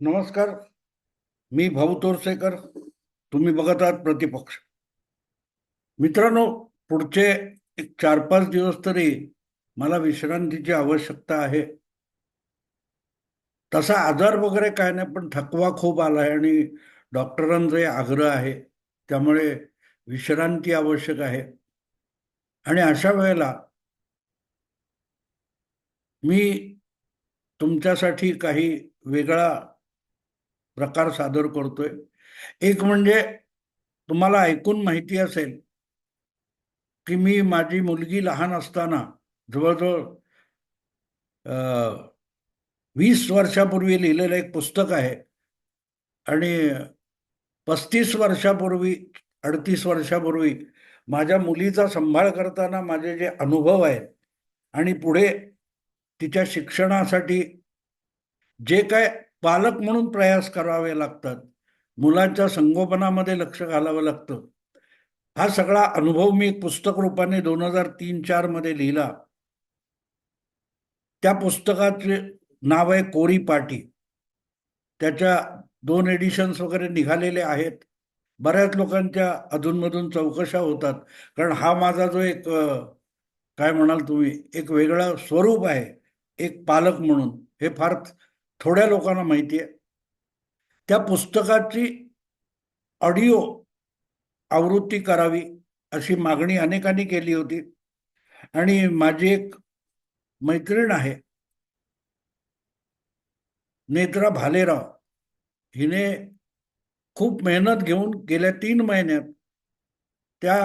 नमस्कार. मी भाऊ तोरसेकर. तुम्ही बघत आहात प्रतिपक्ष. मित्रांनो पुढचे एक चार पाच दिवस तरी मला विश्रांतीची आवश्यकता आहे. तसा आजार वगैरे काय नाही पण थकवा खूप आला आहे आणि डॉक्टरांचाही आग्रह आहे. त्यामुळे विश्रांती आवश्यक आहे. आणि अशा वेळेला मी तुमच्यासाठी काही वेगळा प्रकार सादर करतोय. एक म्हणजे तुम्हाला ऐकून माहिती असेल की मी माझी मुलगी लहान असताना जवळजवळ वीस वर्षापूर्वी लिहिलेलं एक पुस्तक आहे आणि पस्तीस वर्षापूर्वी अडतीस वर्षापूर्वी माझ्या मुलीचा सांभाळ करताना माझे जे अनुभव आहेत आणि पुढे तिच्या शिक्षणासाठी जे काय पालक म्हणून प्रयास करावे लागतात. मुलांच्या संगोपनामध्ये लक्ष घालावं लागतं. हा सगळा अनुभव मी एक पुस्तक रूपाने दोन हजार तीन चारमध्ये लिहिला. त्या पुस्तकाचे नाव आहे कोरी पाटी. त्याच्या दोन एडिशन्स वगैरे निघालेले आहेत. बऱ्याच लोकांच्या अधूनमधून चौकशा होतात. कारण हा माझा जो एक काय म्हणाल तुम्ही एक वेगळं स्वरूप आहे. एक पालक म्हणून. हे फार थोड्या लोकांना माहिती आहे त्या पुस्तकाची ऑडिओ आवृत्ती करावी अशी मागणी अनेकांनी केली होती. आणि माझी एक मैत्रीण आहे. नेत्रा भालेराव. हिने खूप मेहनत घेऊन गेल्या तीन महिन्यात त्या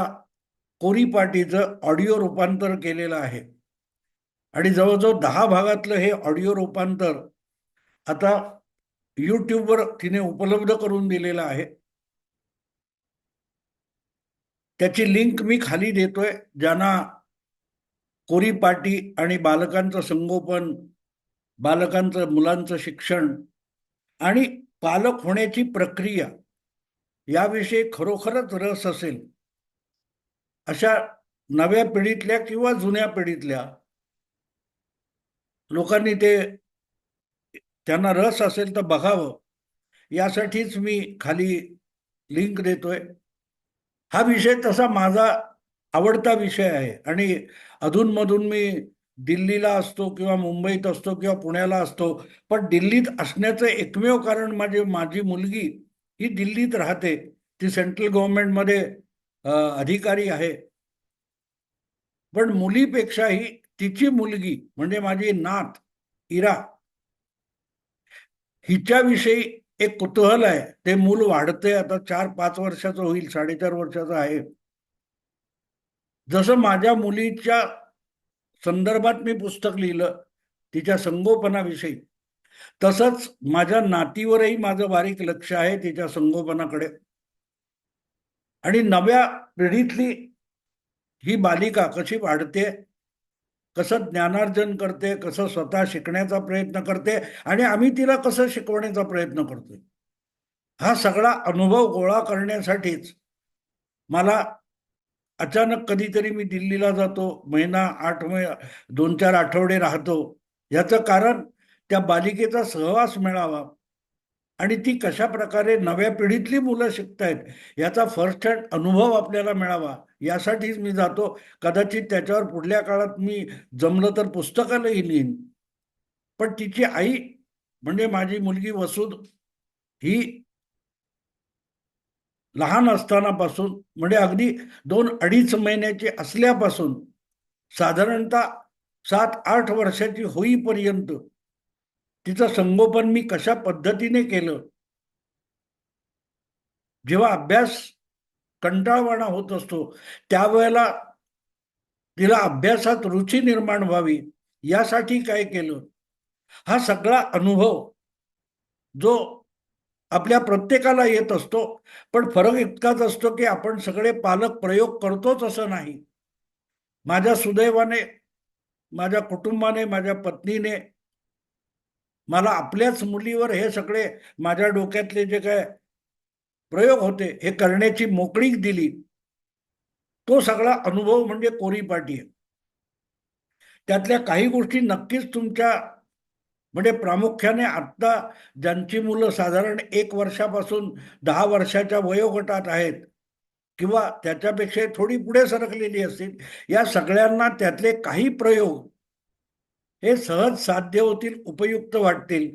कोरी पाटीचं ऑडिओ रूपांतर केलेलं आहे. आणि जवळजवळ दहा भागातलं हे ऑडिओ रूपांतर आता यूट्यूबवर तिने उपलब्ध करून दिलेलं आहे. त्याची लिंक मी खाली देतोय ज्यांना कोरी पाटी आणि बालकांचं संगोपन बालकांचं मुलांचं शिक्षण आणि पालक होण्याची प्रक्रिया याविषयी खरोखरच रस असेल. अशा नव्या पिढीतल्या किंवा जुन्या पिढीतल्या लोकांनी ते त्यांना रस असेल तर बघावं. यासाठीच मी खाली लिंक देतोय. हा विषय तसा माझा आवडता विषय आहे. आणि अधूनमधून मी दिल्लीला असतो किंवा मुंबईत असतो किंवा पुण्याला असतो पण दिल्लीत असण्याचं एकमेव कारण माझी माझी मुलगी ही दिल्लीत राहते. ती सेंट्रल गव्हर्नमेंटमध्ये अधिकारी आहे. पण मुलीपेक्षाही तिची मुलगी म्हणजे माझी नात इरा हिच्याविषयी एक कुतूहल आहे. ते मूल वाढते आता चार पाच वर्षाचं होईल साडेचार वर्षाचं आहे. जसं माझ्या मुलीच्या संदर्भात मी पुस्तक लिहिलं तिच्या संगोपनाविषयी तसंच माझ्या नातीवरही माझं बारीक लक्ष आहे तिच्या संगोपनाकडे. आणि नव्या पिढीतली ही बालिका कशी वाढते कसं ज्ञानार्जन करते कसं स्वतः शिकण्याचा प्रयत्न करते आणि आम्ही तिला कसं शिकवण्याचा प्रयत्न करतोय. हा सगळा अनुभव गोळा करण्यासाठीच मला अचानक कधीतरी मी दिल्लीला जातो महिना आठ महिना दोन चार आठवडे राहतो. याचं कारण त्या बालिकेचा सहवास मिळावा. आणि ती कशा प्रकारे नव्या पिढीतली मुलं शिकतायत याचा फर्स्ट हँड अनुभव आपल्याला मिळावा यासाठीच मी जातो. कदाचित त्याच्यावर पुढल्या काळात मी जमलं तर पुस्तकालाही लिहीन. पण तिची आई म्हणजे माझी मुलगी वसूद ही लहान असतानापासून म्हणजे अगदी दोन अडीच महिन्याची असल्यापासून साधारणतः सात आठ वर्षाची होईपर्यंत तिचं संगोपन मी कशा पद्धतीने केलं? जेव्हा अभ्यास कंटाळवाणा होत असतो त्यावेळेला तिला अभ्यासात रुची निर्माण व्हावी यासाठी काय केलं? हा सगळा अनुभव जो आपल्या प्रत्येकाला येत असतो पण फरक इतकाच असतो की आपण सगळे पालक प्रयोग करतोच असं नाही. माझ्या सुदैवाने माझ्या कुटुंबाने माझ्या पत्नीने मला आपल्याच मुलीवर हे सगळे माझ्या डोक्यातले जे काय प्रयोग होते हे करण्याची मोकळीक दिली तो सगळा अनुभव म्हणजे कोरी पाटी आहे. त्यातल्या काही गोष्टी नक्कीच तुमच्या म्हणजे प्रामुख्याने आत्ता ज्यांची मुलं साधारण एक वर्षापासून दहा वर्षाच्या वयोगटात आहेत किंवा त्याच्यापेक्षा थोडी पुढे सरकलेली असतील या सगळ्यांना त्यातले काही प्रयोग हे सहज साध्य होतील उपयुक्त वाटतील.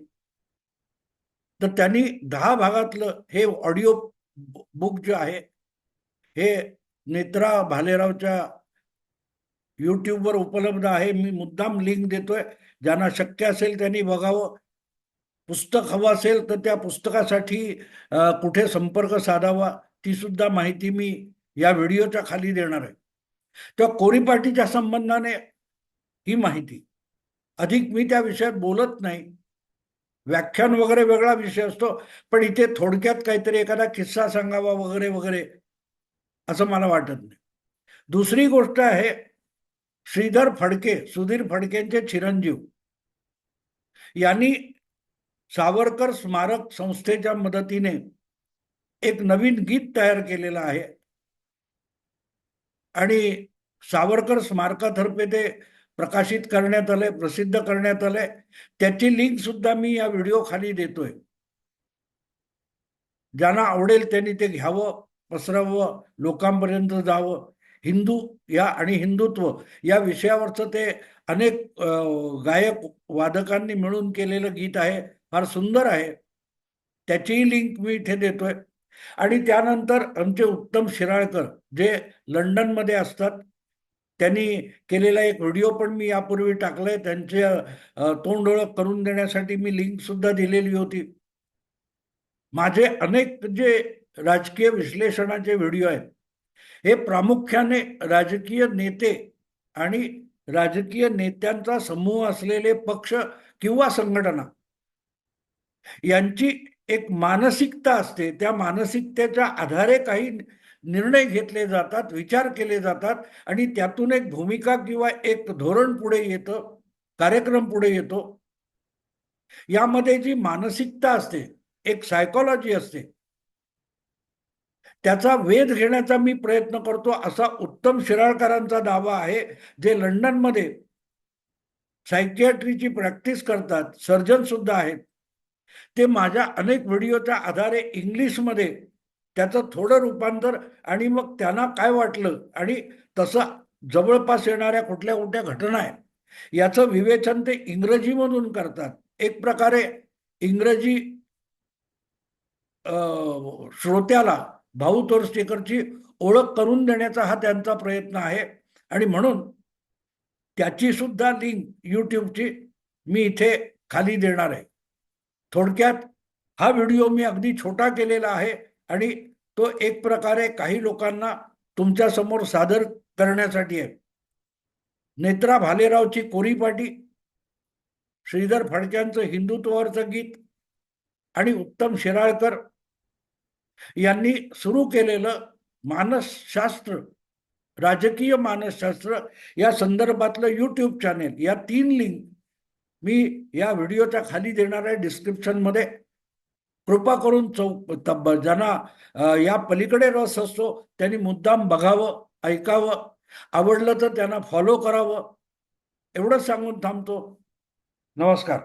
तर त्यांनी दहा भागातलं हे ऑडिओ बुक जे आहे हे नेत्रा भालेरावच्या युट्यूबवर उपलब्ध आहे. मी मुद्दाम लिंक देतोय. ज्यांना शक्य असेल त्यांनी बघावं. पुस्तक हवं असेल तर त्या पुस्तकासाठी कुठे संपर्क साधावा ती सुद्धा माहिती मी या व्हिडिओच्या खाली देणार आहे. त्या कोरीपाटीच्या संबंधाने ही माहिती. अधिक मी त्या विषयात बोलत नाही. व्याख्यान वगैरे वेगळा विषय असतो पण इथे थोडक्यात काहीतरी एखादा किस्सा सांगावा वगैरे वगैरे असं मला वाटत नाही. दुसरी गोष्ट आहे श्रीधर फडके सुधीर फडकेंचे चिरंजीव. यांनी सावरकर स्मारक संस्थेच्या मदतीने एक नवीन गीत तयार केलेलं आहे. आणि सावरकर स्मारकातर्फे ते प्रकाशित करण्यात आलंय प्रसिद्ध करण्यात आलंय. त्याची लिंक सुद्धा मी या व्हिडिओ खाली देतोय. ज्यांना आवडेल त्यांनी ते घ्यावं पसरावं लोकांपर्यंत जावं. हिंदू या आणि हिंदुत्व या विषयावरचं ते अनेक गायक वादकांनी मिळून केलेलं गीत आहे. फार सुंदर आहे. त्याचीही लिंक मी इथे देतोय. आणि त्यानंतर आमचे उत्तम शिराळकर जे लंडनमध्ये असतात त्यांनी केलेला एक व्हिडिओ पण मी यापूर्वी टाकलाय. त्यांचे तोंड ओळख करून देण्यासाठी मी लिंक सुद्धा दिलेली होती. माझे अनेक जे राजकीय विश्लेषणाचे व्हिडिओ आहेत हे प्रामुख्याने राजकीय नेते आणि राजकीय नेत्यांचा समूह असलेले पक्ष किंवा संघटना यांची एक मानसिकता असते. त्या मानसिकतेच्या आधारे काही निर्णय घेतले जातात विचार केले जातात आणि त्यातून एक भूमिका किंवा एक धोरण पुढे येतं कार्यक्रम पुढे येतो. यामध्ये जी मानसिकता असते एक सायकोलॉजी असते. त्याचा वेध घेण्याचा मी प्रयत्न करतो असा उत्तम शिराळकरांचा दावा आहे जे लंडनमध्ये सायकियाट्रीची प्रॅक्टिस करतात सर्जन सुद्धा आहेत. ते माझ्या अनेक व्हिडिओच्या आधारे इंग्लिशमध्ये त्याचं थोडं रूपांतर आणि मग त्यांना काय वाटलं आणि तसं जवळपास येणाऱ्या कुठल्या कुठल्या घटना आहेत याचं विवेचन ते इंग्रजीमधून करतात. एक प्रकारे इंग्रजी श्रोत्याला भाऊ तोरस्टेकरची ओळख करून देण्याचा हा त्यांचा प्रयत्न आहे आणि म्हणून त्याची सुद्धा लिंक यूट्यूबची मी इथे खाली देणार आहे. थोडक्यात हा व्हिडिओ मी अगदी छोटा केलेला आहे. आणि तो एक प्रकारे काही लोकांना तुमच्यासमोर सादर करण्यासाठी आहे. नेत्रा भालेरावची कोरीपाटी श्रीधर फडक्यांचं हिंदुत्वावरचं गीत आणि उत्तम शिराळकर यांनी सुरू केलेलं मानसशास्त्र राजकीय मानसशास्त्र या संदर्भातलं यूट्यूब चॅनेल या तीन लिंक मी या व्हिडिओच्या खाली देणार आहे डिस्क्रिप्शनमध्ये कृपा करून चौ तब- ज्यांना या पलीकडे रस असतो त्यांनी मुद्दाम बघावं ऐकावं. आवडलं तर त्यांना फॉलो करावं. एवढंच सांगून थांबतो. नमस्कार.